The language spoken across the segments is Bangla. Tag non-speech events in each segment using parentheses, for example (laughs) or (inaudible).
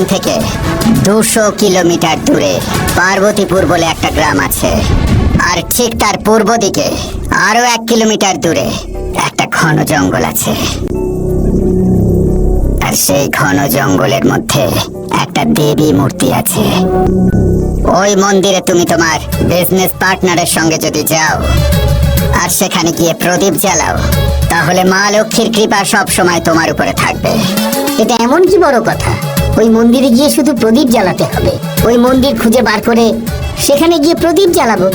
এখান থেকে। দুশো কিলোমিটার দূরে পার্বতীপুর বলে একটা গ্রাম আছে। আর ঠিক তার পূর্ব দিকে আরও এক কিলোমিটার দূরে একটা ঘন জঙ্গল আছে। আর সেই ঘন জঙ্গলের মধ্যে একটা দেবী মূর্তি আছে। ওই মন্দিরে তুমি তোমার বিজনেস পার্টনারের সঙ্গে যদি যাও আর সেখানে গিয়ে প্রদীপ জ্বালাও, তাহলে মা লক্ষ্মীর কৃপা সব সময় তোমার উপরে থাকবে। এটা এমন কি বড় কথা? ওই মন্দিরে গিয়ে শুধু প্রদীপ জ্বালাতে হবে। ওই মন্দির খুঁজে বার করে সেখানে গিয়ে প্রদীপ জ্বালাবো।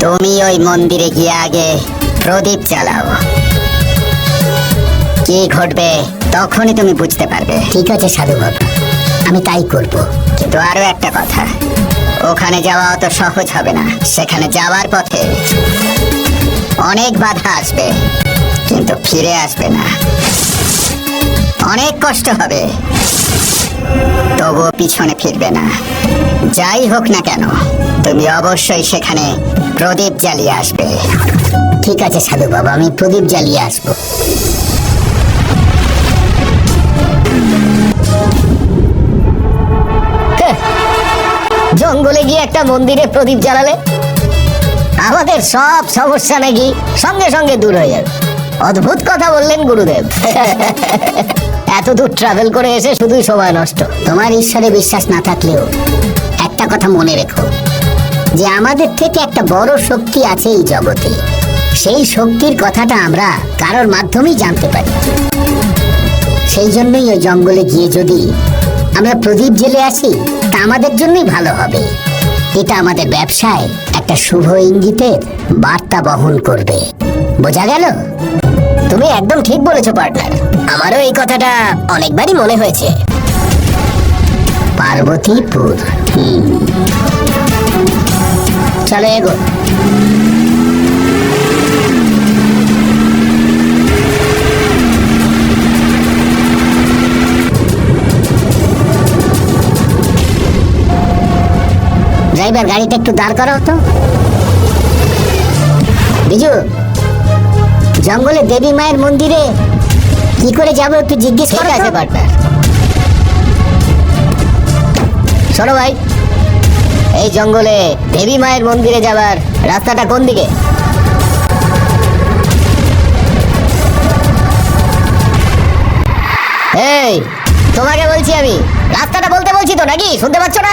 তুমি ওই মন্দিরে গিয়ে আগে প্রদীপ জ্বালাও। কি ঘটবে তখনই তুমি বুঝতে পারবে। ঠিক আছে সাধু বাবা। আমি তাই করব। কিন্তু আরও একটা কথা ওখানে যাওয়া অত সহজ হবে না। সেখানে যাওয়ার পথে অনেক বাধা আসবে কিন্তু ফিরে আসবে না। অনেক কষ্ট হবে। তবুও পিছনে ফিরবে না। যাই হোক না কেন, তুমি অবশ্যই সেখানে প্রদীপ জ্বালিয়ে আসবে। ঠিক আছে সাধু বাবা, আমি প্রদীপ জ্বালিয়ে আসব। জঙ্গলে গিয়ে একটা মন্দিরে প্রদীপ জ্বালালে? আমাদের সব সমস্যা নাকি সঙ্গে সঙ্গে দূর হয়ে যাবে। অদ্ভুত কথা বললেন গুরুদেব। (laughs) এত দূর ট্রাভেল করে এসে শুধুই সময় নষ্ট। তোমার ঈশ্বরে বিশ্বাস না থাকলেও একটা কথা মনে রেখো, যে আমাদের থেকে একটা বড় শক্তি আছে এই জগতে। সেই শক্তির কথাটা আমরা কারোর মাধ্যমেই জানতে পারি। সেই জন্যই ওই জঙ্গলে গিয়ে যদি আমরা প্রদীপ জেলে আসি, তা আমাদের জন্যই ভালো হবে। এটা আমাদের ব্যবসায় একটা শুভ ইঙ্গিতের বার্তা বহন করবে। বোঝা গেল? তুমি একদম ঠিক বলেছ, পার্টনার। আমারও এই কথাটা অনেকবারই মনে হয়েছে। পার্বতীপুর। চলো এগো। ড্রাইভার, গাড়িটা একটু দাঁড় করাও তো। বিজু, জঙ্গলে দেবী মায়ের মন্দিরে কি করে যাব একটু জিজ্ঞেস ঠিক করো আছে পার্টনার শোনো ভাই এই জঙ্গলে দেবী মায়ের মন্দিরে যাবার রাস্তাটা কোন দিকে? এই তোমাকে বলছি আমি রাস্তাটা বলতে বলছি তো নাকি? শুনতে পাচ্ছ না?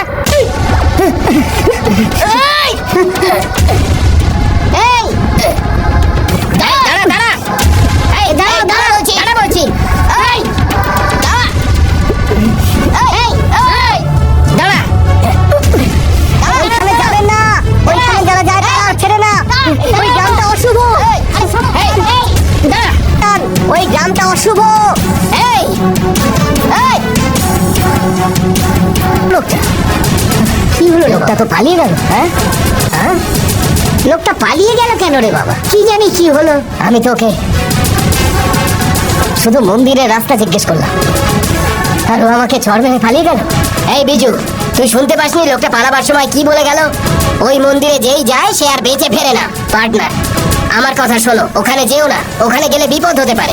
লোকটা তো পালিয়ে গেল হ্যাঁ? হ্যাঁ? লোকটা পালিয়ে গেল কেন রে বাবা? কি জানি কি হলো? আমি তোকে শুধু মন্দিরের রাস্তা জিজ্ঞেস করলাম। আর ও আমাকে চড় মেরে পালিয়ে গেল। এই বিজু তুই শুনতে পাসনি লোকটা পালাবার সময় কি বলে গেল? ওই মন্দিরে যেই যায় সে আর বেঁচে ফেরে না পার্টনার। আমার কথা শোনো ওখানে যেও না ওখানে গেলে বিপদ হতে পারে।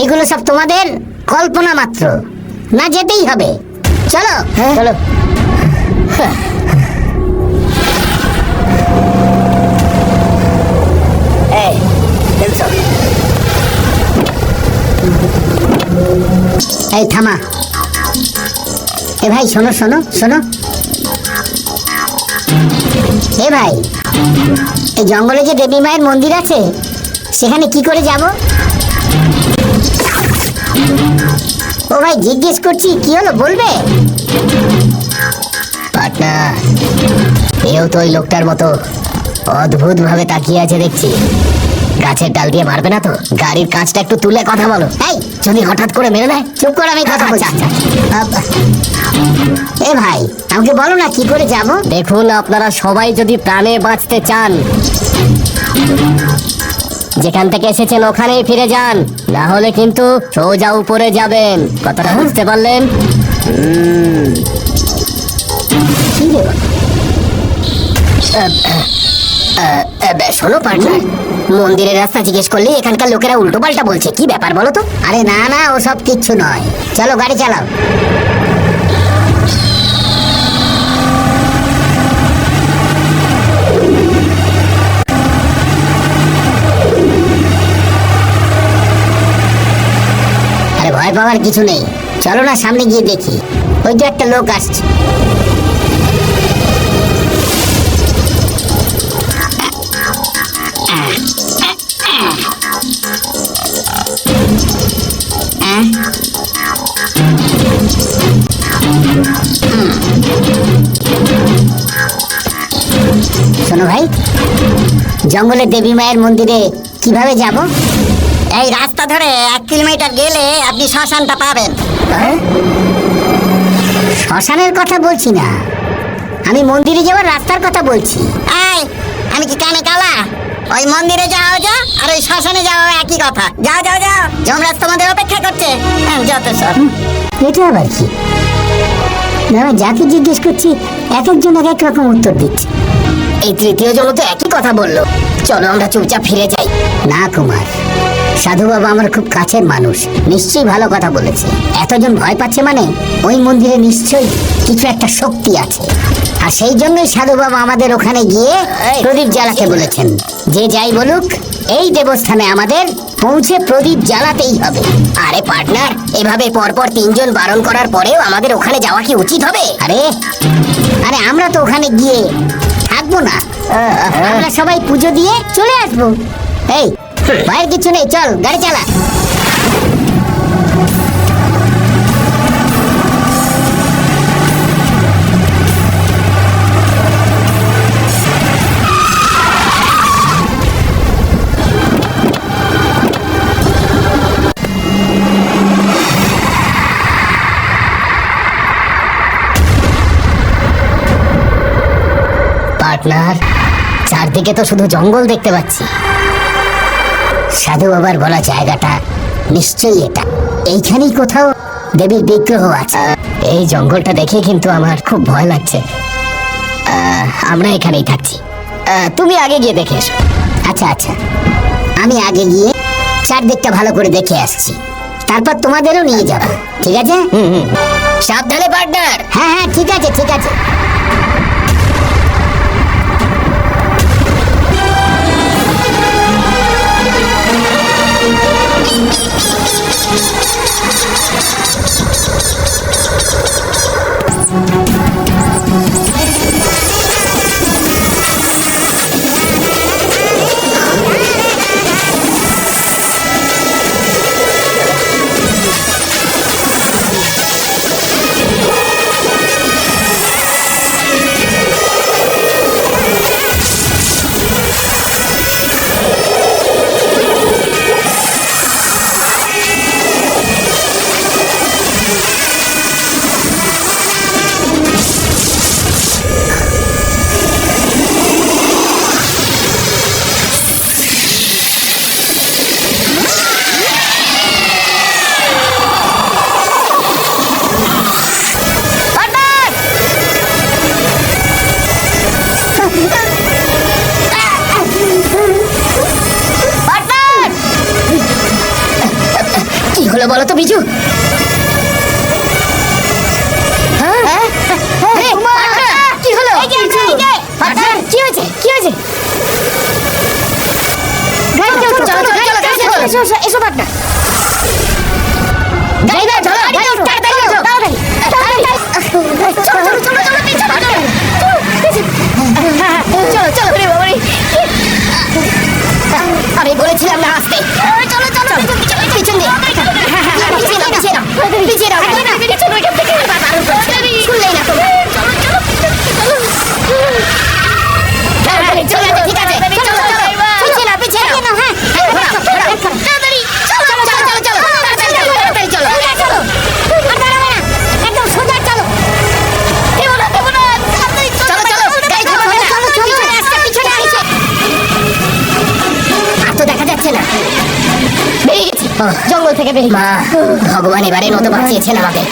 এইগুলো সব তোমাদের কল্পনা মাত্র। না যেতেই হবে। চলো চলো। এই, চল। এই থামা। এ ভাই শোনো শোনো শোনো। এ ভাই এই জঙ্গলে যে দেবী মায়ের মন্দির আছে সেখানে কি করে যাব? ও ভাই জিজ্ঞেস করছি কি হলো বলবে? পাটনার এও তো ওই লোকটার মতো। অদ্ভুত ভাবে তাকিয়ে আছে দেখছি। গাছের ডাল দিয়ে মারবে না তো? গাড়ির কাঁচটা একটু তুলে কথা বলো। এই যদি হঠাৎ করে মেরে দেয় চুপ করে আমি কথা বলছি। এ ভাই আমাকে বলো না কি করে যাব? দেখুন আপনারা সবাই যদি প্রাণে বাঁচতে চান যেখান থেকে এসেছেন ওখানেই ফিরে যান। না হলে কিন্তু সোজা উপরে যাবেন। কথাটা বুঝতে পারলেন? শোনো পার্টনার মন্দিরের রাস্তা জিজ্ঞেস করলে এখানকার লোকেরা উল্টো পাল্টা বলছে। কি ব্যাপার বলো তো? আরে না না ও সব কিচ্ছু নয়। চলো, গাড়ি চালাও। আরে ভয় পাওয়ার কিছু নেই। চলো না, সামনে গিয়ে দেখি। ওই যে একটা লোক আসছে। জঙ্গলের দেবী মায়ের মন্দিরে কীভাবে যাব? এই রাস্তা ধরে এক কিলোমিটার গেলে আপনি শ্মশানটা পাবেন। হ্যাঁ? শ্মশানের কথা বলছি না। আমি মন্দিরে যাওয়ার রাস্তার কথা বলছি। এই আমি কি কানে কালা? ওই মন্দিরে যাও যা আর ওই শ্মশানে যাও একই কথা। যাও যাও যাও। যমরাজ তোমাদের অপেক্ষা করছে। হ্যাঁ, যত সব। এটা আবার কি? না যাকে জিজ্ঞেস করছি এক একজন এক এক রকম উত্তর দিচ্ছে। এই তৃতীয় জন তো একই কথা বলল। চলো আমরা চুপচাপ ফিরে যাই। না কুমার। সাধু বাবা আমার খুব কাছের মানুষ। নিশ্চয়ই ভালো কথা বলেছে। এতজন ভয় পাচ্ছে মানে ওই মন্দিরে নিশ্চয়ই কিছু একটা শক্তি আছে। আর সেই জন্যই সাধু বাবা আমাদের ওখানে গিয়ে প্রদীপ জ্বালাতে বলেছেন। যে যাই বলুক এই দেবস্থানে আমাদের পৌঁছে প্রদীপ জ্বালাতেই হবে। আরে পার্টনার এভাবে পরপর তিনজন বারণ করার পরেও আমাদের ওখানে যাওয়া কি উচিত হবে? আরে আরে আমরা তো ওখানে গিয়ে থাকব না। আমরা সবাই পুজো দিয়ে চলে আসব। এই ভয়ের কিছু নেই চল গাড়ি চালা। পার্টনার চারদিকে তো শুধু জঙ্গল দেখতে পাচ্ছি। সাধু বাবার বলা জায়গাটা নিশ্চয়ই এটা। এইখানেই কোথাও দেবীর বিগ্রহ আছে। এই জঙ্গলটা দেখে কিন্তু আমার খুব ভয় লাগছে। আমরা এখানেই থাকছি। তুমি আগে গিয়ে দেখে এসো। আচ্ছা আচ্ছা। আমি আগে গিয়ে চারদিকটা ভালো করে দেখে আসছি। তারপর তোমাদেরও নিয়ে যাব। ঠিক আছে? হুম হুম। সাবধানে পার্টনার। হ্যাঁ হ্যাঁ ঠিক আছে ঠিক আছে। হলো বলো তো বিজু হ্যাঁ? কি হলো কি হয়েছে কি। এসো, এসো, জঙ্গল থেকে বেরিয়ে মা ভগবান এবারে মতো বাঁচিয়েছেন আমাকে।